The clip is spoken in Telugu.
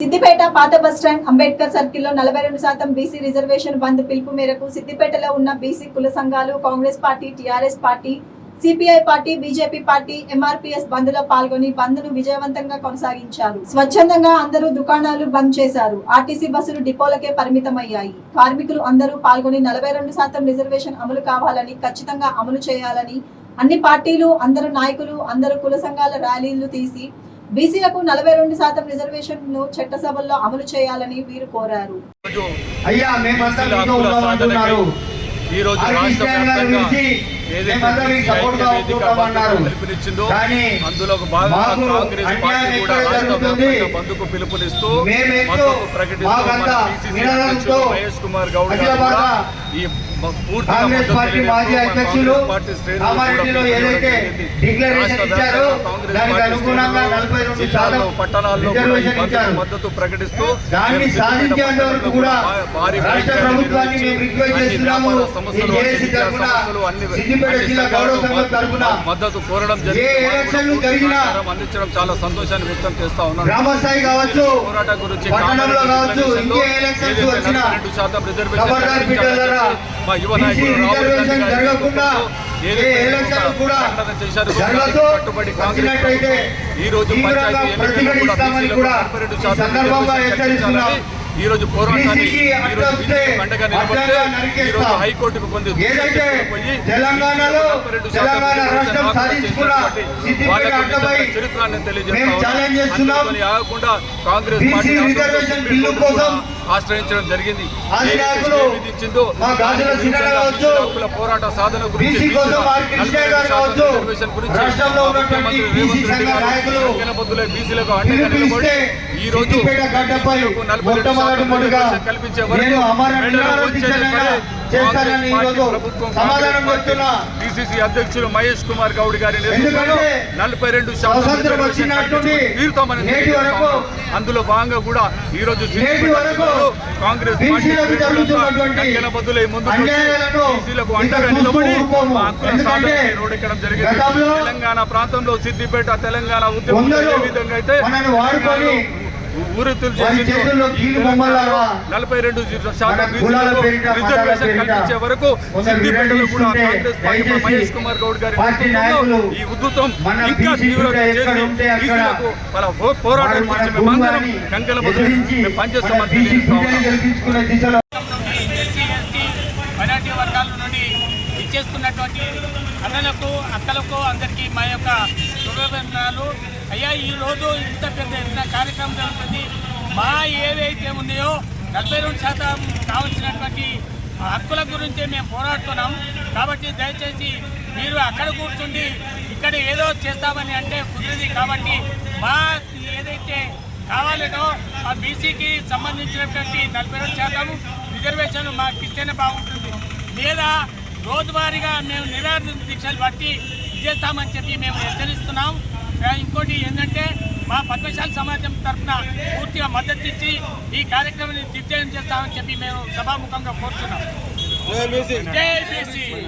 సిద్దిపేట పాత బస్టాండ్ అంబేద్కర్ సర్కిల్లో నలభై రెండు శాతం బీసీ రిజర్వేషన్ బంద్ పిలుపు మేరకు సిద్దిపేటలో ఉన్న బీసీ కుల సంఘాలు Congress party TRS party CPI party BJP party MRPS బంద్లో పాల్గొని బంద్ను విజయవంతంగా కొనసాగించారు. స్వచ్ఛందంగా అందరూ దుకాణాలు బంద్ చేశారు. ఆర్టీసీ బస్సులు డిపోలకే పరిమితమయ్యాయి. కార్మికులు అందరూ పాల్గొని నలభై రెండు శాతం రిజర్వేషన్ అమలు కావాలని ఖచ్చితంగా అమలు చేయాలని అన్ని పార్టీలు అందరు నాయకులు అందరు కుల సంఘాల ర్యాలీలు తీసి బీసీలకు నలభై రెండు శాతం రిజర్వేషన్ను చట్టసభల్లో అమలు చేయాలని వీరు కోరారు. అయ్యా మేమంతా ఈ రోజు రాష్ట్ర వ్యాప్తంగా పిలుపునిచ్చిందో భాగంగా కాంగ్రెస్ పార్టీ కూడా రాష్ట్ర పిలుపునిస్తూ మద్దతు ప్రకటిస్తూ మహేష్ కుమార్ గౌడ్ ఈ కాంగ్రెస్ మాజీ అధ్యక్షులు కామారెడ్డిలో ఏదైతే. డిక్లరేషన్ ఇచ్చారో దానికి అనుగుణంగా నలభై రెండు శాతం రిజర్వేషన్ ఇచ్చారు. మద్దతు ప్రకటిస్తూ దాన్ని సాధించేంత వరకు కూడా రాష్ట్ర ప్రభుత్వాన్ని మేము రిక్వెస్ట్ చేస్తున్నాము. ఈ జేఏసీ తరఫున సిద్దిపేట అన్ని జిల్లా సంఘాలు గౌరవ సంఘం తరఫున మద్దతు కోరడం ఏ ఎలక్షన్లు జరిగినా అందించడం చాలా సంతోషాన్ని వ్యక్తం చేస్తా ఉన్నాను. గ్రామ స్థాయి కావచ్చు పోరాటం గురించి పట్టణంలో కావచ్చు ఇంకే ఎలక్షన్స్ వచ్చినా 42 శాతం రిజర్వేషన్ మా యువ నాయకులు జరగకుండా ఈ రోజు పంచాయతీ ఎన్నికల్లో కూడా ప్రతిఘటిస్తామని బీసీలకు కూడా 42 ఈ పోరాటాన్ని పండగ నిలబడితే హైకోర్టుకు పొంది ఏదైతే పోయి తెలంగాణలో బీసీలకు 42 శాతం తెలంగాణ రిజర్వేషన్ రాష్ట్రం హక్కులు సాధించుకున్న చేసినటువంటి సిద్దిపేట వాళ్ళకు అడ్డపై నిజంగా చరిత్రాన్ని తెలియజేస్తా మేము ఉన్నాం. ఛాలెంజ్ చేస్తున్నాం. అందుకని ఆగకుండా కాంగ్రెస్ పార్టీ ఆశ్రయించడం జరిగింది విధించిందో హక్కుల పోరాట సాధన గురించి బీసీ కోసం బీసీల ఆర్ కృష్ణయ్య గారు 42 శాతం కావచ్చు, రిజర్వేషన్ గురించి రాష్ట్రంలో మా ఉన్నటువంటి ముఖ్యమంత్రి బీసీ రేవంత్ రెడ్డి సంఘ గారు నాయకులు సంఖ్యల బదులై బీసీలకు అండగా నిలబడి ఈ రోజు సిద్దిపేట గడ్డపై బీసీలకు 42 మొట్టమొదటి శాతం మొదటిగా రిజర్వేషన్ కల్పించే అధ్యక్షులు మహేష్ కుమార్ గౌడ్ గారి నలభై రెండు శాతం తీరుతామని. అందులో భాగంగా కూడా ఈ రోజు కాంగ్రెస్ ముందుకు వచ్చి అన్యాయాలను బీసీలకు ఇంకా అండగా చూస్తూ నిలబడి ఊరుకోము. మా హక్కుల ఎందుకంటే సాధనకి రోడ్డెక్కడం జరిగింది. తెలంగాణ ప్రాంతంలో సిద్దిపేట తెలంగాణ ఉద్యమం ఏ విధంగా అయితే బొమ్మలారా నలభై రెండు రిజర్వేషన్ కల్పించే వరకు కొందరు సిద్దిపేటలో కూడా విడదీస్తుంటే కాంగ్రెస్ పార్టీ దయచేసి మహేష్ కుమార్ గౌడ్ గారి పార్టీ నేతృత్వంలో నాయకులు ఈ ఉద్ధృతం మన ఇంకా తీవ్రంగా చేసి బీసీలకు వాళ్ళ పోరాటం గురించి మేమందరం కంకెల బదులు మేము పనిచేస్తామని మైనార్టీ వర్గాల నుండి ఇచ్చేస్తున్నటువంటి అన్నలకు అక్కలకు అందరికీ మా యొక్క శుభాభినందనాలు. అయ్యా ఈరోజు ఇంత పెద్ద ఎత్తున కార్యక్రమం జరుగుతుంది మా ఏవైతే ఉన్నాయో నలభై రెండు శాతం కావాల్సినటువంటి హక్కుల గురించి మేము పోరాడుతున్నాం. కాబట్టి దయచేసి మీరు అక్కడ కూర్చుండి ఇక్కడ ఏదో చేస్తామని అంటే కుదిరింది కాబట్టి మా ఏదైతే కావాలనో ఆ బీసీకి సంబంధించినటువంటి నలభై రెండు శాతం రిజర్వేషన్ మాకు ఇస్తేనే బాగుంటుంది. లేదా రోజువారీగా మేము నిరాహార దీక్షలు బట్టి చేస్తామని చెప్పి మేము హెచ్చరిస్తున్నాం. ఇంకోటి ఏంటంటే మా పద్మశాలి సమాజం తరఫున పూర్తిగా మద్దతు ఇచ్చి ఈ కార్యక్రమాన్ని దిగ్విజయం చేస్తామని చెప్పి మేము సభాముఖంగా కోరుతున్నాం.